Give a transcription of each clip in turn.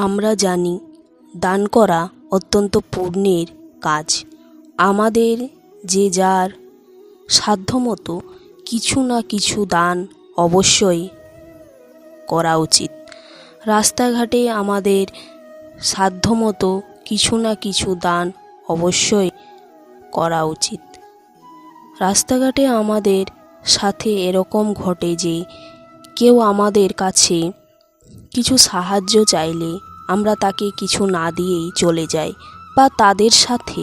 আমরা জানি দান করা অত্যন্ত পুণ্যের কাজ। আমাদের যে যার সাধ্যমতো কিছু না কিছু দান অবশ্যই করা উচিত। রাস্তাঘাটে আমাদের সাধ্যমতো কিছু না কিছু দান অবশ্যই করা উচিত। রাস্তাঘাটে আমাদের সাথে এরকম ঘটে যে কেউ আমাদের কাছে কিছু সাহায্য চাইলে আমরা তাকে কিছু না দিয়েই চলে যাই বা তাদের সাথে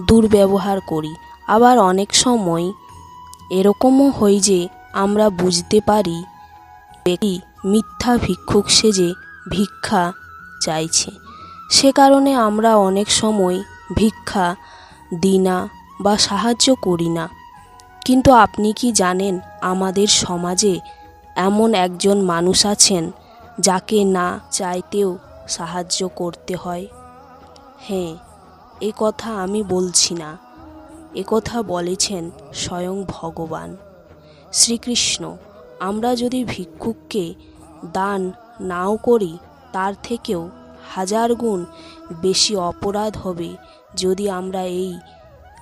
দুর্ব্যবহার করি। আবার অনেক সময় এরকমও হয় যে আমরা বুঝতে পারি ব্যক্তি মিথ্যা ভিক্ষুক সেজে ভিক্ষা চাইছে। সে কারণে আমরা অনেক সময় ভিক্ষা দিই না বা সাহায্য করি না। কিন্তু আপনি কি জানেন আমাদের সমাজে এমন একজন মানুষ আছেন যাকে না চাইতেও সাহায্য করতে হয়। হ্যাঁ এ কথা আমি বলছি না। এ কথা বলেছেন স্বয়ং ভগবান। শ্রীকৃষ্ণ, আমরা যদি ভিক্ষুককে দান নাও করি, তার থেকেও হাজার গুণ বেশি অপরাধ হবে যদি আমরা এই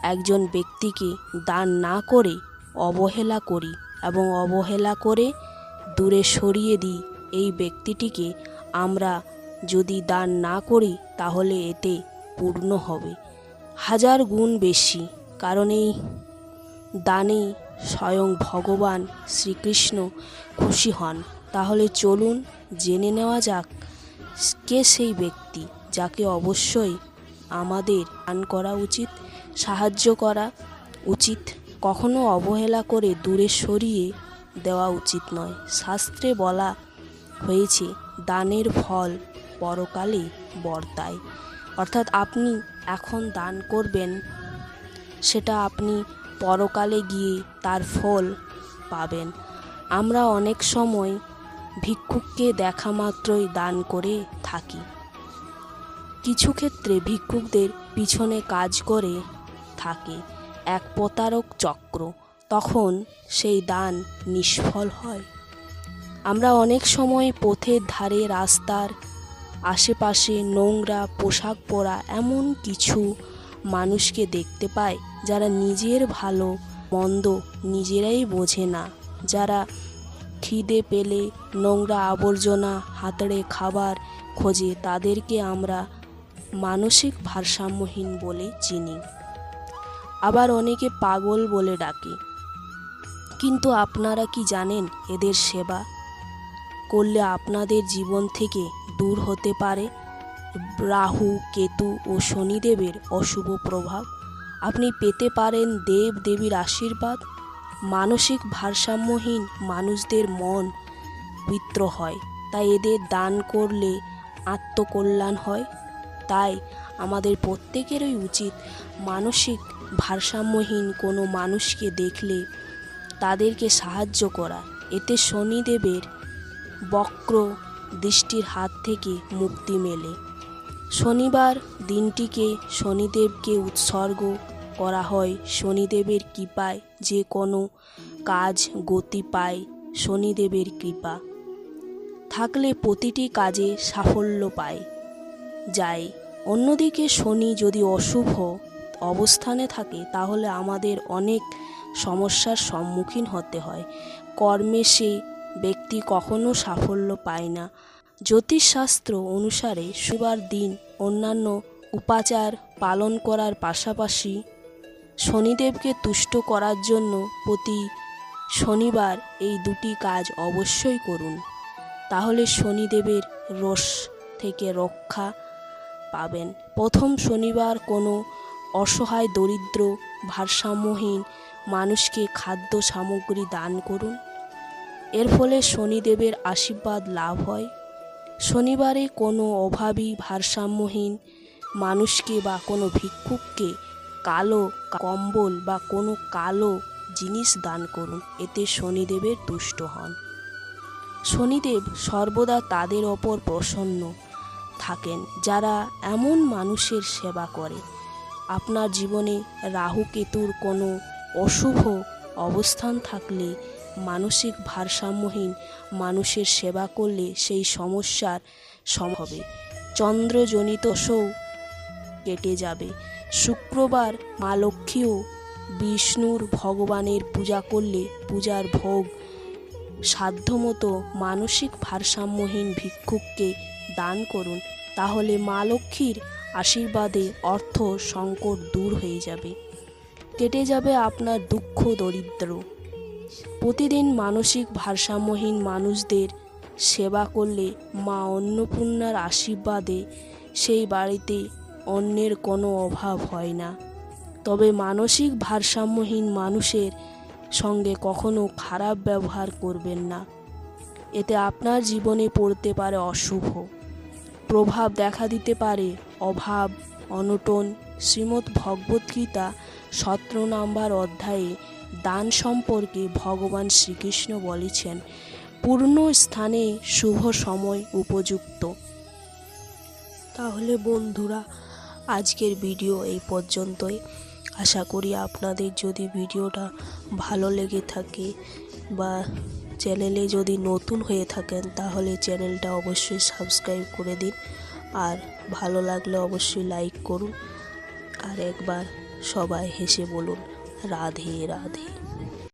একজন ব্যক্তিকে দান না করে অবহেলা করি এবং অবহেলা করে দূরে সরিয়ে দিই এই ব্যক্তিটিকে, আমরা যদি দান না করি, তাহলে এতে পূর্ণ হবে। হাজার গুণ বেশি, কারণ এই দানে স্বয়ং ভগবান শ্রীকৃষ্ণ খুশি হন। তাহলে চলুন জেনে নেওয়া যাক, কে সেই ব্যক্তি যাকে অবশ্যই আমাদের দান করা উচিত, সাহায্য করা উচিত, কখনো অবহেলা করে দূরে সরিয়ে দেওয়া উচিত নয়। শাস্ত্রে বলা হয়েছে, দানের ফল পরকালে বর্তায়। অর্থাৎ আপনি এখন দান করবেন, সেটা আপনি পরকালে গিয়ে তার ফল পাবেন। আমরা অনেক সময় ভিক্ষুককে দেখা মাত্রই দান করে থাকি। কিছু ক্ষেত্রে ভিক্ষুকদের পিছনে কাজ করে থাকে এক প্রতারক চক্র, তখন সেই দান নিষ্ফল হয়। আমরা অনেক সময় পথের ধারে রাস্তার আশেপাশে নোংরা পোশাক পরা এমন কিছু মানুষকে দেখতে পায় যারা নিজের ভালো, মন্দ নিজেরাই বোঝে না। যারা খিদে পেলে নোংরা আবর্জনা হাতড়ে খাবার খোঁজে, তাদেরকে আমরা মানসিক ভারসাম্যহীন বলে চিনি। আবার অনেকে পাগল বলে ডাকে। কিন্তু আপনারা কি জানেন এদের সেবা? করলে আপনাদের জীবন থেকে দূর হতে পারে। রাহু, কেতু ও শনিদেবের অশুভ প্রভাব। আপনি পেতে পারেন দেব দেবীর আশীর্বাদ। মানসিক ভারসাম্যহীন মানুষদের মন পবিত্র হয়। তাই এদের দান করলে আত্মকল্যাণ হয়। তাই আমাদের প্রত্যেকেরই উচিত মানসিক ভারসাম্যহীন কোনো মানুষকে দেখলে তাদেরকে সাহায্য করা। এতে শনিদেবের বক্র দৃষ্টির হাত থেকে মুক্তি মেলে। শনিবার দিনটিকে শনিদেবকে উৎসর্গ করা হয়। শনিদেবের কৃপায় যে কোনো কাজ গতি পায় শনিদেবের কৃপা। থাকলে প্রতিটি কাজে সাফল্য পায়। যায়, অন্যদিকে শনি যদি অশুভ অবস্থানে থাকে, তাহলে আমাদের অনেক সমস্যার সম্মুখীন হতে হয়। কর্মে সে ব্যক্তি কখনো সাফল্য পায় না। জ্যোতিষশাস্ত্র অনুসারে শুবার দিন অন্যান্য উপাচার পালন করার পাশাপাশি শনিদেবকে তুষ্ট করার জন্য প্রতি শনিবার এই দুটি কাজ অবশ্যই করুন। তাহলে শনিদেবের রোষ থেকে রক্ষা পাবেন। প্রথম শনিবার কোনো অসহায়, দরিদ্র, ভারসাম্যহীন মানুষকে খাদ্য সামগ্রী দান করুন। এর ফলে শনিদেবের আশীর্বাদ লাভ হয়। শনিবারে কোনো অভাবী, ভারসাম্যহীন মানুষকে বা কোনো ভিক্ষুককে কালো কম্বল বা কোনো কালো জিনিস দান করুন, এতে শনিদেবের তুষ্ট হন। শনিদেব সর্বদা তাদের ওপর প্রসন্ন থাকেন, যারা এমন মানুষের সেবা করে। আপনার জীবনে রাহু কেতুর কোনো অশুভ অবস্থান থাকলে মানসিক ভারসাম্যহীন মানুষের সেবা করলে সেই সমস্যার সম হবে। চন্দ্রজনিত শৌ কেটে যাবে। শুক্রবার মা লক্ষ্মীও বিষ্ণুর ভগবানের পূজা করলে পূজার ভোগ সাধ্যমতো মানসিক ভারসাম্যহীন ভিক্ষুককে দান করুন। তাহলে মা লক্ষ্মীর আশীর্বাদে অর্থ সংকট দূর হয়ে যাবে। কেটে যাবে আপনার দুঃখ দরিদ্র। প্রতিদিন মানসিক ভারসাম্যহীন মানুষদের সেবা করলে মা অন্নপূর্ণার আশীর্বাদে সেই বাড়িতে অন্যের কোনো অভাব হয় না। তবে মানসিক ভারসাম্যহীন মানুষের সঙ্গে কখনো খারাপ ব্যবহার করবেন না। এতে আপনার জীবনে পড়তে পারে অশুভ। প্রভাব দেখা দিতে পারে অভাব, অনটন। শ্রীমদ্ ভগবদ্গীতা সতেরো নম্বর অধ্যায়ে দান সম্পর্কে ভগবান শ্রীকৃষ্ণ বলেছেন, পূর্ণ স্থানে শুভ সময় উপযুক্ত। তাহলে বন্ধুরা, আজকের ভিডিও এই পর্যন্তই। আশা করি আপনাদের যদি ভিডিওটা ভালো লেগে থাকে বা চ্যানেলে যদি নতুন হয়ে থাকেন, তাহলে চ্যানেলটা অবশ্যই সাবস্ক্রাইব করে দিন। আর ভালো লাগলে অবশ্যই লাইক করুন। আর একবার সবাই হেসে বলুন। राधे राधे।